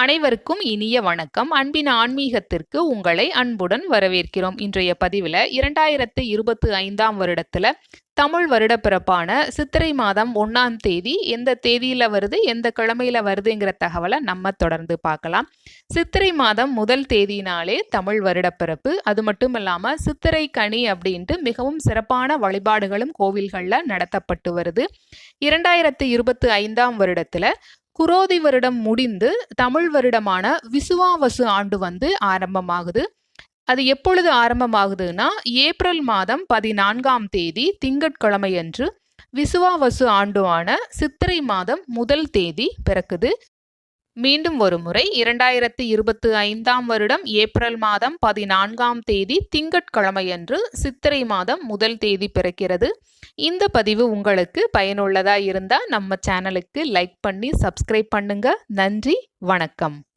அனைவருக்கும் இனிய வணக்கம். அன்பின் ஆன்மீகத்திற்கு உங்களை அன்புடன் வரவேற்கிறோம். இன்றைய பதிவில் இரண்டாயிரத்து இருபத்தி ஐந்தாம் வருடத்தில் தமிழ் வருடப்பிறப்பான சித்திரை மாதம் ஒன்றாம் தேதி எந்த தேதியில் வருது எந்த கிழமையில் வருதுங்கிற தகவலை நம்ம தொடர்ந்து பார்க்கலாம். சித்திரை மாதம் முதல் தேதினாலே தமிழ் வருடப்பிறப்பு. அது மட்டும் இல்லாமல் சித்திரை கனி அப்படின்ட்டு மிகவும் சிறப்பான வழிபாடுகளும் கோவில்களில் நடத்தப்பட்டு வருது. இரண்டாயிரத்து இருபத்தி ஐந்தாம் வருடத்தில் குரோதி வருடம் முடிந்து தமிழ் வருடமான விசுவாவசு ஆண்டு வந்து ஆரம்பமாகுது. அது எப்பொழுது ஆரம்பமாகுதுன்னா ஏப்ரல் மாதம் பதினான்காம் தேதி திங்கட்கிழமையன்று விசுவாவசு ஆண்டுவான சித்திரை மாதம் முதல் தேதி பிறக்குது. மீண்டும் ஒரு முறை இரண்டாயிரத்தி இருபத்தி ஐந்தாம் வருடம் ஏப்ரல் மாதம் பதினான்காம் தேதி திங்கட்கிழமையன்று சித்திரை மாதம் முதல் தேதி பிறக்கிறது. இந்த பதிவு உங்களுக்கு பயனுள்ளதாக இருந்தால் நம்ம சேனலுக்கு லைக் பண்ணி சப்ஸ்கிரைப் பண்ணுங்க. நன்றி வணக்கம்.